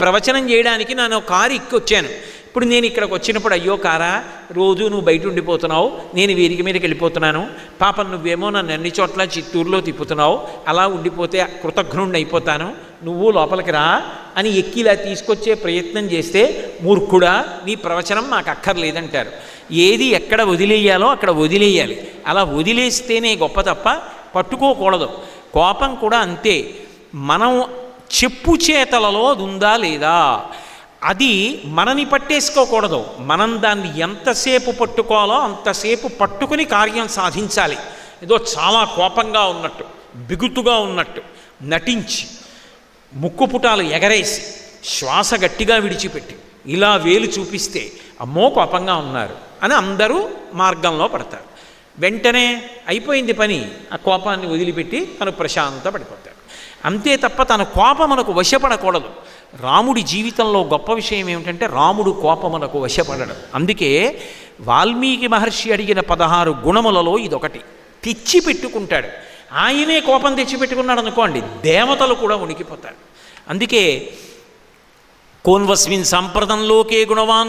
ప్రవచనం చేయడానికి నేను కారు ఎక్కి వచ్చాను ఇప్పుడు నేను ఇక్కడికి వచ్చినప్పుడు అయ్యో కారా రోజు నువ్వు బయట ఉండిపోతున్నావు నేను వీరికి మీదకి వెళ్ళిపోతున్నాను. పాపం నువ్వేమో నన్ను అన్ని చోట్ల చిత్తూరులో తిప్పుతున్నావు. అలా ఉండిపోతే కృతఘ్నుణ్ణి అయిపోతాను. నువ్వు లోపలికి రా అని ఎక్కి ఇలా తీసుకొచ్చే ప్రయత్నం చేస్తే మూర్ఖుడా నీ ప్రవచనం నాకు అక్కర్లేదంటారు. ఏది ఎక్కడ వదిలేయాలో అక్కడ వదిలేయాలి. అలా వదిలేస్తేనే గొప్ప తప్ప పట్టుకోకూడదు. కోపం కూడా అంతే. మనం చెప్పు చేతలలో అది ఉందా లేదా? అది మనని పట్టేసుకోకూడదు. మనం దాన్ని ఎంతసేపు పట్టుకోవాలో అంతసేపు పట్టుకుని కార్యం సాధించాలి. ఏదో చాలా కోపంగా ఉన్నట్టు బిగుతుగా ఉన్నట్టు నటించి ముక్కు పుటాలు ఎగరేసి శ్వాస గట్టిగా విడిచిపెట్టి ఇలా వేలు చూపిస్తే అమ్మో కోపంగా ఉన్నారు అని అందరూ మార్గంలో పడతారు. వెంటనే అయిపోయింది పని ఆ కోపాన్ని వదిలిపెట్టి తను ప్రశాంత పడిపోతాడు అంతే తప్ప తన కోపమునకు వశపడకూడదు. రాముడి జీవితంలో గొప్ప విషయం ఏమిటంటే రాముడు కోపమునకు వశపడడం. అందుకే వాల్మీకి మహర్షి అడిగిన పదహారు గుణములలో ఇదొకటి. తెచ్చి పెట్టుకుంటాడు. ఆయనే కోపం తెచ్చిపెట్టుకున్నాడు అనుకోండి దేవతలు కూడా ఉనికిపోతారు. అందుకే కోన్వస్మిన్ సంప్రదంలోకే గుణవాన్